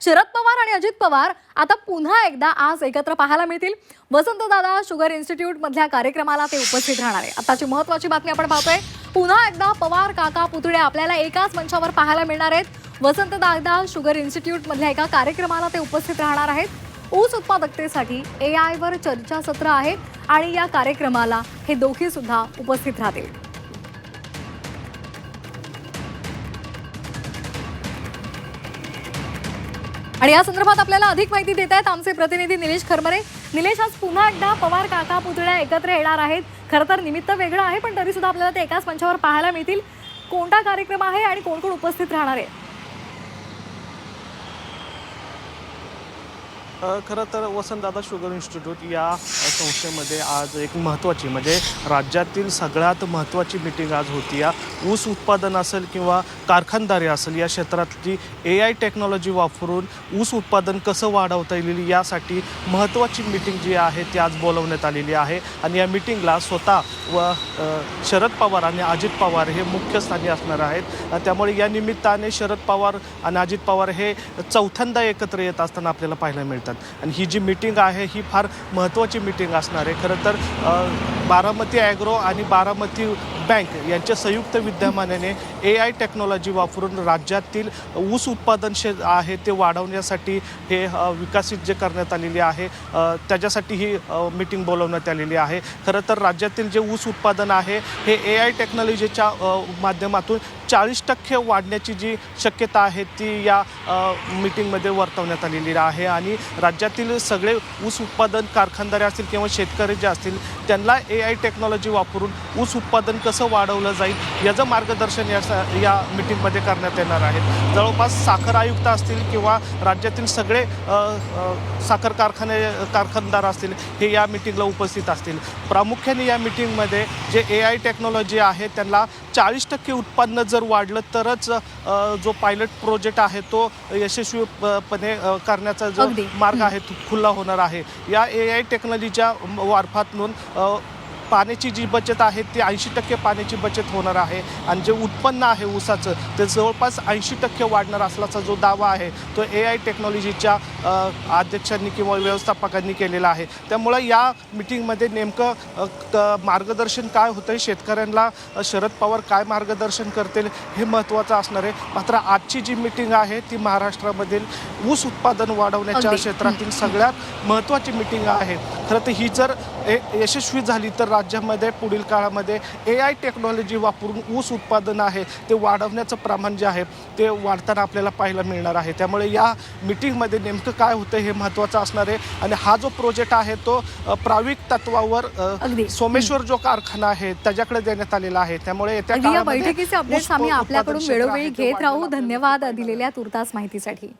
शरद पवार आणि अजित पवार आता पुन्हा एकदा आज एकत्र पाहायला मिळतील. वसंतदादा शुगर इन्स्टिट्यूट मधल्या कार्यक्रमाला ते उपस्थित राहणार आहे. आताची महत्वाची बातमी आपण पाहतोय. पुन्हा एकदा पवार काका पुतळे आपल्याला एकाच मंचावर पाहायला मिळणार आहेत. वसंतदादा शुगर इन्स्टिट्यूट मधल्या एका कार्यक्रमाला ते उपस्थित राहणार आहेत. ऊस उत्पादकतेसाठी ए वर चर्चासत्र आहे आणि या कार्यक्रमाला हे दोघे सुद्धा उपस्थित राहतील. आणि या संदर्भात आपल्याला अधिक माहिती देत आहेत आमचे प्रतिनिधी निलेश खरमरे. निलेश आज पुन्हा एकदा पवार काका पुतळ्या एकत्र येणार आहेत. खरं तर निमित्त वेगळं आहे पण तरी सुद्धा आपल्याला ते एकाच मंचावर पाहायला मिळतील. कोणता कार्यक्रम आहे आणि कोण कोण उपस्थित राहणार आहे? खरं तर वसंतदादा शुगर इन्स्टिट्यूट या संस्थेमध्ये आज एक महत्त्वाची म्हणजे राज्यातील सगळ्यात महत्त्वाची मिटिंग आज होती. या ऊस उत्पादन असेल किंवा कारखानदारी असेल या क्षेत्रातली ए आय टेक्नॉलॉजी वापरून ऊस उत्पादन कसं वाढवता येईल यासाठी महत्त्वाची मिटिंग जी आहे ती आज बोलवण्यात आलेली आहे. आणि या मिटिंगला स्वतः व शरद पवार आणि अजित पवार हे मुख्य स्थानी असणार आहेत. त्यामुळे या निमित्ताने शरद पवार आणि अजित पवार हे चौथ्यांदा एकत्र येत असताना आपल्याला पाहायला मिळतं. मिळतात आणि ही जी मिटिंग आहे ही फार महत्त्वाची मिटिंग असणार आहे. खरं तर बारामती ॲग्रो आणि बारामती बँक यांच्या संयुक्त विद्यमानाने ए आय टेक्नॉलॉजी वापरून राज्यातील ऊस उत्पादन शे आहे ते वाढवण्यासाठी हे विकसित जे करण्यात आलेली आहे त्याच्यासाठी ही मीटिंग बोलवण्यात आलेली आहे. खरं तर राज्यातील जे ऊस उत्पादन आहे हे ए आय टेक्नॉलॉजीच्या माध्यमातून चाळीस टक्के वाढण्याची जी शक्यता आहे ती या मिटिंगमध्ये वर्तवण्यात आलेली आहे. आणि राज्यातील सगळे ऊस उत्पादन कारखानदारे असतील किंवा शेतकरी जे असतील त्यांना ए आय टेक्नॉलॉजी वापरून ऊस उत्पादन कसं वाढवलं जाईल याचं मार्गदर्शन या स- या मिटिंगमध्ये करण्यात येणार आहे. जवळपास साखर आयुक्त असतील किंवा राज्यातील सगळे साखर कारखाने कारखानदार असतील हे या मिटिंगला उपस्थित असतील. प्रामुख्याने या मिटिंगमध्ये जे ए आय टेक्नॉलॉजी आहे त्यांना चाळीस टक्के उत्पन्न जर वाढलं तरच जो पायलट प्रोजेक्ट आहे तो यशस्वीपणे करण्याचा जो. मार्ग आहे तो खुला होणार आहे. या ए आय टेक्नॉलॉजीच्या वारफातून पाण्याची जी बचत आहे ती ऐंशी टक्के पाण्याची बचत होणार आहे. आणि जे उत्पन्न आहे ऊसाचं ते जवळपास ऐंशी टक्के वाढणार असल्याचा जो दावा आहे तो ए आय टेक्नॉलॉजीच्या अध्यक्षांनी किंवा व्यवस्थापकांनी केलेला आहे. त्यामुळं या मिटिंगमध्ये नेमकं मार्गदर्शन काय होतं शेतकऱ्यांना शरद पवार काय मार्गदर्शन करतील हे महत्त्वाचं असणार आहे. मात्र आजची जी मिटिंग आहे ती महाराष्ट्रामधील ऊस उत्पादन वाढवण्याच्या. क्षेत्रातील सगळ्यात महत्त्वाची मिटिंग आहे. खरं तर ही जर ए यशस्वी झाली तर राज्यामध्ये पुढील काळामध्ये ए आय टेक्नॉलॉजी वापरून ऊस उत्पादन आहे ते वाढवण्याचं प्रमाण जे आहे ते वाढताना आपल्याला पाहायला मिळणार आहे. त्यामुळे या मिटिंगमध्ये नेमकं काय होतं हे महत्त्वाचं असणार आहे. आणि हा जो प्रोजेक्ट आहे तो प्राविक तत्वावर. सोमेश्वर जो कारखाना आहे त्याच्याकडे देण्यात आलेला आहे. त्यामुळे येत्या बैठकीचे अपडेट्स आम्ही आपल्याकडून वेळोवेळी घेत राहू. धन्यवाद दिलेल्या तुर्तास माहितीसाठी.